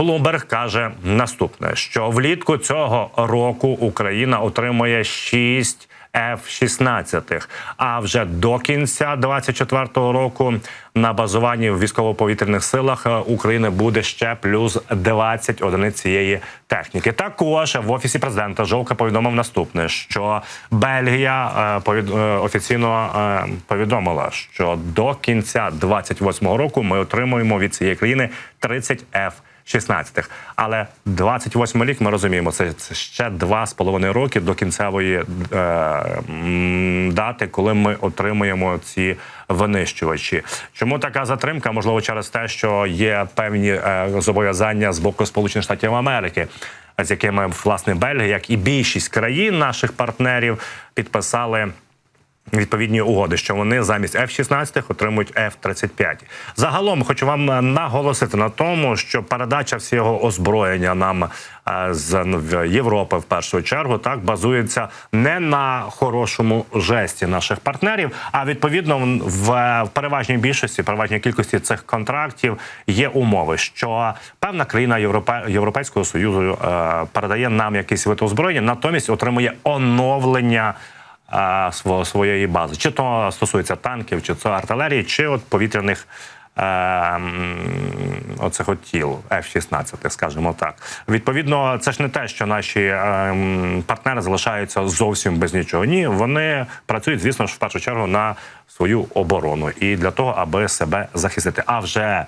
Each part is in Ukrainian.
Блумберг каже наступне: що влітку цього року Україна отримує 6 F-16, а вже до кінця 24-го року на базуванні в військово-повітряних силах е, України буде ще плюс 20 одиниць цієї техніки. Також в офісі президента Жовка повідомив наступне: що Бельгія е, повід... е, офіційно е, повідомила, що до кінця 28-го року ми отримуємо від цієї країни 30 F. 16-х. Але 28 рік ми розуміємо, це, ще два з половиною роки до кінцевої е, дати, коли ми отримуємо ці винищувачі. Чому така затримка? Можливо, через те, що є певні е, зобов'язання з боку Сполучених Штатів Америки. З якими власне Бельгія, як і більшість країн наших партнерів, підписали відповідні угоди, що вони замість F-16 отримують F-35. Загалом хочу вам наголосити на тому, що передача всього озброєння нам е, з Європи в першу чергу так базується не на хорошому жесті наших партнерів, а відповідно в, переважній більшості, переважній кількості цих контрактів є умови, що певна країна Європе, Європейського союзу е, передає нам якийсь вид озброєння, натомість отримує оновлення своєї бази. Чи то стосується танків, чи то артилерії, чи от повітряних. Е, м, Оцих от тіл F-16, скажімо так. Відповідно, це ж не те, що наші е, партнери залишаються зовсім без нічого. Ні, вони працюють, звісно ж, в першу чергу на свою оборону і для того, аби себе захистити. А вже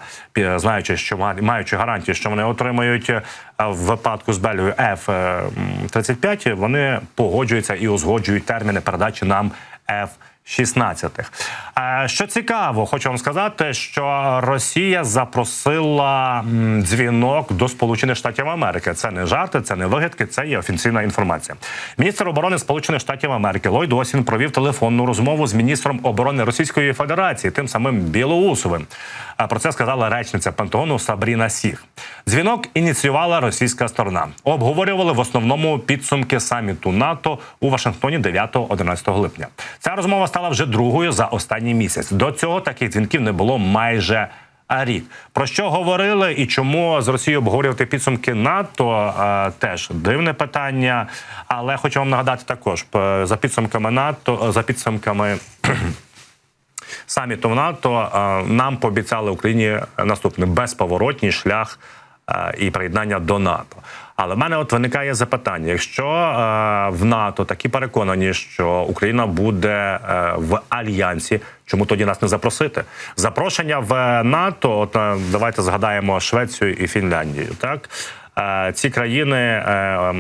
знаючи, що маючи гарантію, що вони отримають е, в випадку з Бельгією F-35, вони погоджуються і узгоджують терміни передачі нам F. 16-х. Е, Що цікаво, хочу вам сказати, що Росія запросила дзвінок до Сполучених Штатів Америки. Це не жарти, це не вигадки, це є офіційна інформація. Міністр оборони Сполучених Штатів Америки Ллойд Осін провів телефонну розмову з міністром оборони Російської Федерації, тим самим Білоусовим. А Про це сказала речниця Пентагону Сабріна Сіх. Дзвінок ініціювала російська сторона. Обговорювали в основному підсумки саміту НАТО у Вашингтоні 9-11 липня. Ця розмова стала вже другою за останній місяць. До цього таких дзвінків не було майже. Рік про що говорили і чому з Росією обговорювати підсумки НАТО е, теж дивне питання. Але хочу вам нагадати також за підсумками НАТО, за підсумками саміту в НАТО е, нам пообіцяли Україні наступний безповоротній шлях е, і приєднання до НАТО. Але в мене от виникає запитання: якщо е, в НАТО такі переконані, що Україна буде е, в альянсі, чому тоді нас не запросити? Запрошення в НАТО, от е, давайте згадаємо Швецію і Фінляндію, так. Е, Ці країни е,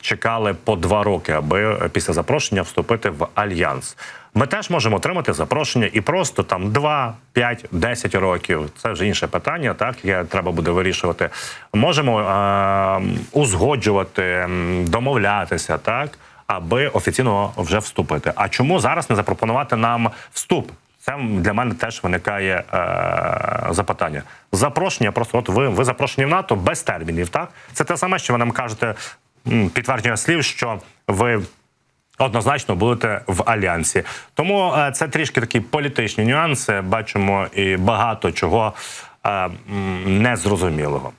чекали по два роки, аби після запрошення вступити в альянс. Ми теж можемо отримати запрошення і просто там 2, 5, 10 років. Це вже інше питання, так яке треба буде вирішувати. Можемо е, узгоджувати, домовлятися, так аби офіційно вже вступити. А чому зараз не запропонувати нам вступ? Це для мене теж виникає е, запитання. Запрошення, просто от ви, ви запрошені в НАТО без термінів. Так це те саме, що ви нам кажете підтвердження слів, що ви однозначно будете в альянсі. Тому е, це трішки такі політичні нюанси. Бачимо і багато чого е, незрозумілого.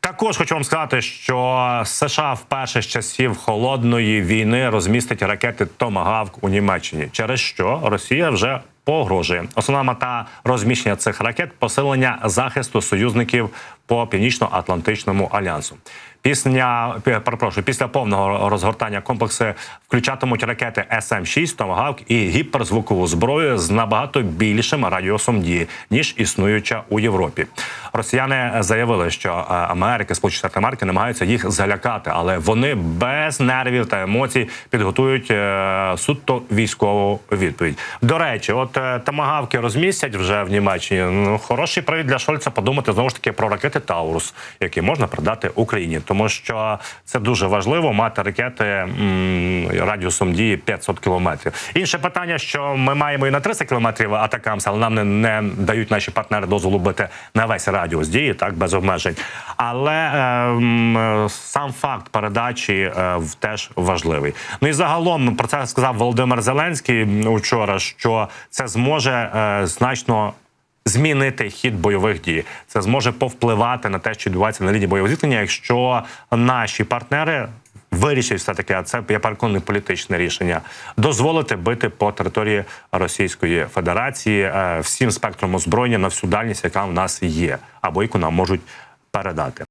Також хочу вам сказати, що США вперше з часів холодної війни розмістить ракети Томагавк у Німеччині, через що Росія вже погрожує. Основна мета розміщення цих ракет посилення захисту союзників по північно-атлантичному альянсу. Після перепрошую, після повного розгортання комплекси включатимуть ракети СМ-6, Томагавк і гіперзвукову зброю з набагато більшим радіусом дії ніж існуюча у Європі. Росіяни заявили, що е, Америка, Сполучені Штати Америки намагаються їх залякати, але вони без нервів та емоцій підготують е, суто військову відповідь. До речі, от е, томагавки розмістять вже в Німеччині. Ну хороший привід для Шольца подумати знову ж таки про ракети Таурус, які можна продати Україні, тому що це дуже важливо мати ракети м, радіусом дії 500 кілометрів. Інше питання, що ми маємо і на 300 кілометрів атакамс, але нам не, не дають наші партнери дозволу бити на весь радіус дії, так без обмежень. Але е, сам факт передачі е, теж важливий. Ну і загалом про це сказав Володимир Зеленський м, учора, що це зможе е, значно змінити хід бойових дій. Це зможе повпливати на те, що відбувається на лінії бойового зіткнення, якщо наші партнери. Вирішить все таки, а це я переконаний політичне рішення дозволити бити по території Російської Федерації е, всім спектром озброєння на всю дальність, яка в нас є, або яку нам можуть передати.